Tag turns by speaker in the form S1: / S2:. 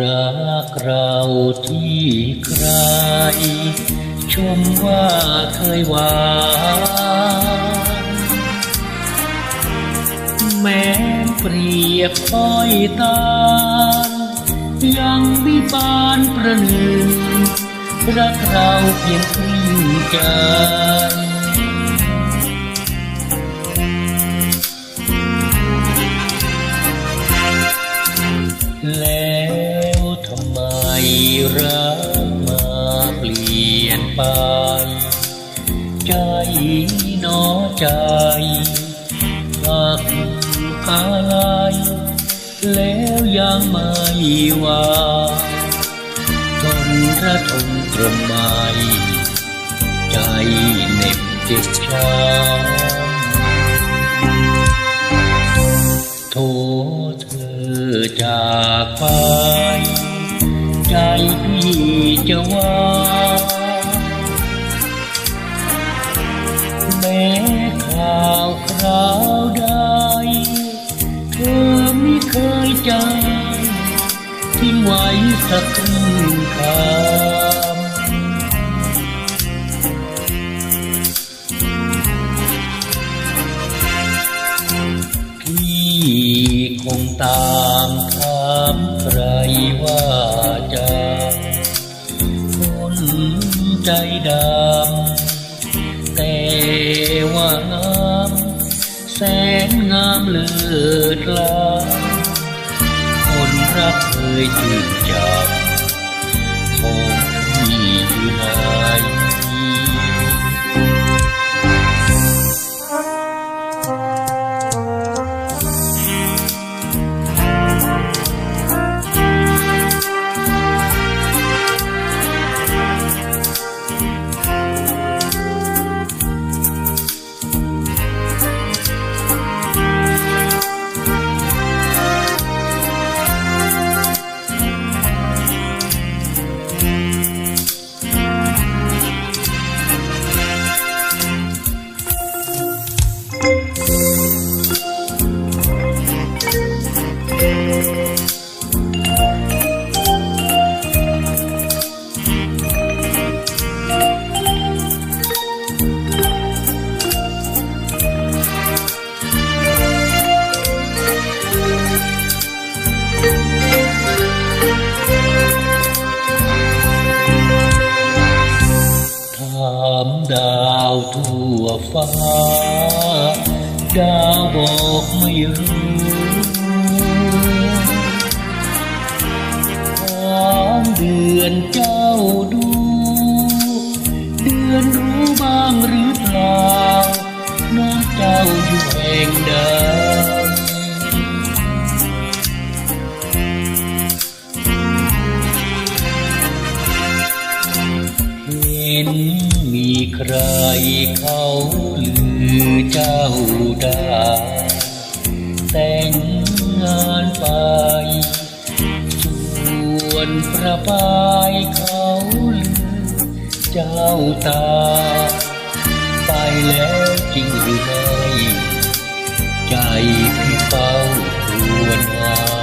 S1: รักเราที่ใคร ชมว่าเคยหวานแม้เปรียบพ้อยตาลยังวิบานประหนึ่งรักเราเพียงครึ่งใจ รักมาเปลี่ยนไป ใจหนอใจหักอะไรแล้วยังไม่วางทนระทมตรมไมใจเหน็บเจ็บช้ำโทเธอจากไป พี่จะว่าแม้ข่าวคราวใดเธอไม่เคยจำทิ้งไว้สักครึ่งคำพี่คงตามถามใครว่า ใจดำแต่ว่างามแสนงามเลิศลาคนรักเคยจืดจำ ถามดาวทั่วฟ้าดาวบอกไม่รู้ถามเดือนเจ้าดู เดือนรู้บ้างหรือเปล่าน้องเจ้าอยู่แห่งใด เขาลือเจ้าได้แต่งงานไปส่วนพระบายเขาลือเจ้าตา ไปแล้วจริงหรือไม่ใจพี่เฝ้า